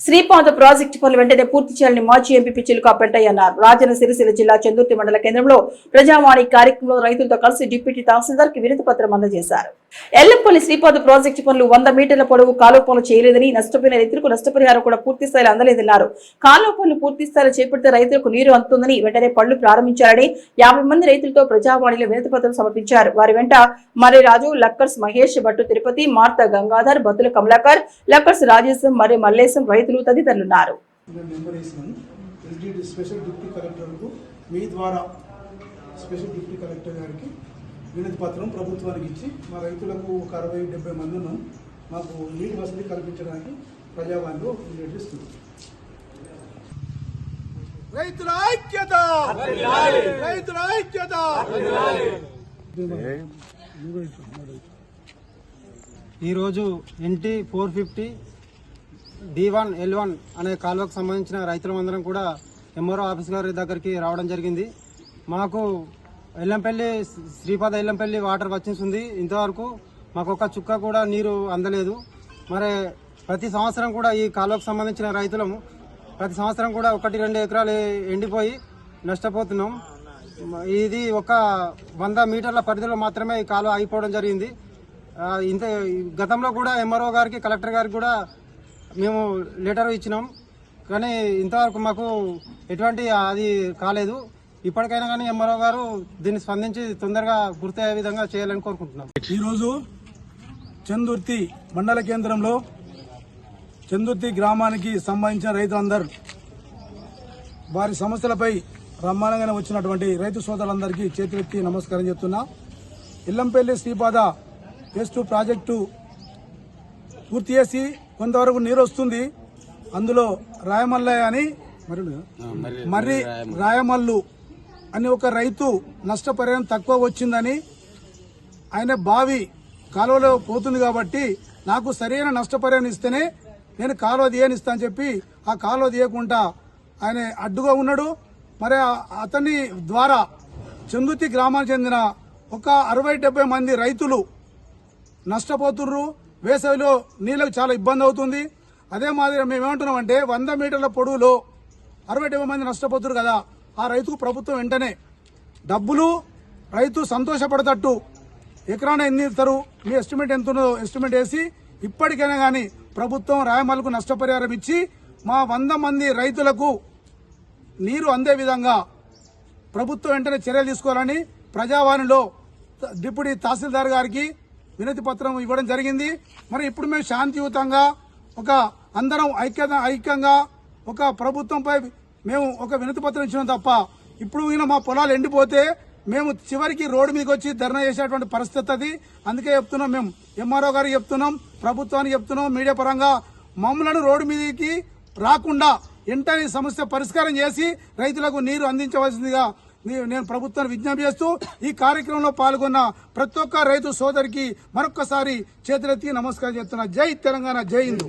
Sripada project పనులు వెంటనే పూర్తి చేయాలని మాజీ ఎంపీ పిచ్చిలుకా పెంటయ్య అన్నారు రాజన్న సిరిసిల్ల జిల్లా చందుర్తి మండల కేంద్రంలో ప్రజావాణి కార్యక్రమంలో రైతులతో కలిసి డిప్యూటీ తహసీల్దార్కి వినతి పత్రం అందజేశారు. ఎల్లంపల్లి శ్రీపాద ప్రాజెక్టు పనులు వంద మీటర్ల పొడవు కాలువ పనులు చేయలేదని నష్టపోయిన రైతులకు నష్టపరిహారం కూడా పూర్తి స్థాయిలో అందలేదన్నారు. కాలువ పనులు పూర్తి స్థాయిలో చేపడితే రైతులకు నీరు అందుతుందని వెంటనే పనులు ప్రారంభించారని యాభై మంది రైతులతో ప్రజావాణిలో వినతి పత్రం సమర్పించారు. వారి వెంట మర్రి రాజు లక్కర్స్ మహేష్ భట్టు తిరుపతి మార్త గంగాధర్ బతుల కమలాకర్ లక్కర్స్ రాజేశం మరి మల్లేశం రైతులు తదితరులున్నారు. స్పెషల్ డిప్యూటీ కలెక్టర్కు మీ ద్వారా స్పెషల్ డిప్యూటీ కలెక్టర్ గారికి వినతి పత్రం ప్రభుత్వానికి ఇచ్చి మా రైతులకు ఒక అరవై డెబ్బై మంది ఉన్నాం మాకు నీటి వసతి కల్పించడానికి ప్రజావాణిలో ఇస్తుంది రైతుల ఐక్యత! రైతుల ఐక్యత! ఈరోజు NT four fifty D one L one అనే కాలువకు సంబంధించిన రైతులందరం కూడా ఎంఆర్ఓ ఆఫీస్ గారి దగ్గరికి రావడం జరిగింది. మాకు ఎల్లంపల్లి శ్రీపాద ఎల్లంపల్లి వాటర్ వచ్చేసింది ఇంతవరకు మాకు ఒక చుక్క కూడా నీరు అందలేదు. మరి ప్రతి సంవత్సరం కూడా ఈ కాలువకు సంబంధించిన రైతులము ప్రతి సంవత్సరం కూడా ఒకటి రెండు ఎకరాలు ఎండిపోయి నష్టపోతున్నాం. ఇది ఒక వంద మీటర్ల పరిధిలో మాత్రమే ఈ కాలువ అయిపోవడం జరిగింది. ఇంత గతంలో కూడా ఎంఆర్ఓ గారికి కలెక్టర్ గారికి కూడా మేము లెటర్ ఇచ్చినాం. కానీ ఇంతవరకు మాకు ఎటువంటి అది కాలేదు. ఇప్పటికైనా కానీ ఎంఆర్ఓ గారు దీన్ని స్పందించి తొందరగా గుర్తయ్యే విధంగా చేయాలని కోరుకుంటున్నాం. ఈరోజు చందుర్తి మండల కేంద్రంలో చందుర్తి గ్రామానికి సంబంధించిన రైతులందరూ వారి సమస్యలపై బ్రహ్మాండంగానే వచ్చినటువంటి రైతు సోదరులందరికీ చేతులెత్తి నమస్కారం చెప్తున్నా. ఇల్లంపల్లి శ్రీపాద టూ ప్రాజెక్టు పూర్తి చేసి కొంతవరకు నీరు వస్తుంది. అందులో రాయమల్లయ్య అని మరి మర్రి రాయమల్లు అని ఒక రైతు నష్టపరిహారం తక్కువ వచ్చిందని ఆయన బావి కాలువలో పోతుంది కాబట్టి నాకు సరైన నష్టపరిహారం ఇస్తేనే నేను కాలువ తీయనిస్తా అని చెప్పి ఆ కాలువ తీయకుండా ఆయన అడ్డుగా ఉన్నాడు. మరి అతని ద్వారా చందుతి గ్రామానికి చెందిన ఒక అరవై డెబ్బై మంది రైతులు నష్టపోతుర్రు. వేసవిలో నీళ్ళకు చాలా ఇబ్బంది అవుతుంది. అదే మాదిరి మేము ఏమంటున్నామంటే వంద మీటర్ల పొడవులో అరవై డెబ్బై మంది నష్టపోతున్నారు కదా. ఆ రైతుకు ప్రభుత్వం వెంటనే డబ్బులు రైతు సంతోషపడేటట్టు ఎకరాన ఎన్ని ఇస్తారు మీ ఎస్టిమేట్ ఎంత ఉన్నదో ఎస్టిమేట్ వేసి ఇప్పటికైనా కానీ ప్రభుత్వం రాయమాలకు నష్టపరిహారం ఇచ్చి మా వంద మంది రైతులకు నీరు అందే విధంగా ప్రభుత్వం వెంటనే చర్యలు తీసుకోవాలని ప్రజావాణిలో డిప్యూటీ తహసీల్దార్ గారికి వినతి పత్రం ఇవ్వడం జరిగింది. మరి ఇప్పుడు మేము శాంతియుతంగా ఒక అందరం ఐక్యత ఐక్యంగా ఒక ప్రభుత్వంపై మేము ఒక వినతి పత్రం ఇచ్చినాం తప్ప ఇప్పుడు ఈయన మా పొలాలు ఎండిపోతే మేము చివరికి రోడ్డు మీదకి వచ్చి ధర్నా చేసేటువంటి పరిస్థితి అది. అందుకే చెప్తున్నాం మేము. ఎంఆర్ఓ గారికి చెప్తున్నాం ప్రభుత్వానికి చెప్తున్నాం మీడియా పరంగా మమ్మలను రోడ్డు మీదకి రాకుండా వెంటనే సమస్య పరిష్కారం చేసి రైతులకు నీరు అందించవలసిందిగా నేను ప్రభుత్వాన్ని విజ్ఞప్తి చేస్తూ ఈ కార్యక్రమంలో పాల్గొన్న ప్రతి ఒక్క రైతు సోదరికి మరొక్కసారి చేతులెత్తి నమస్కారం చేస్తున్నా. జై తెలంగాణ జై హిందూ.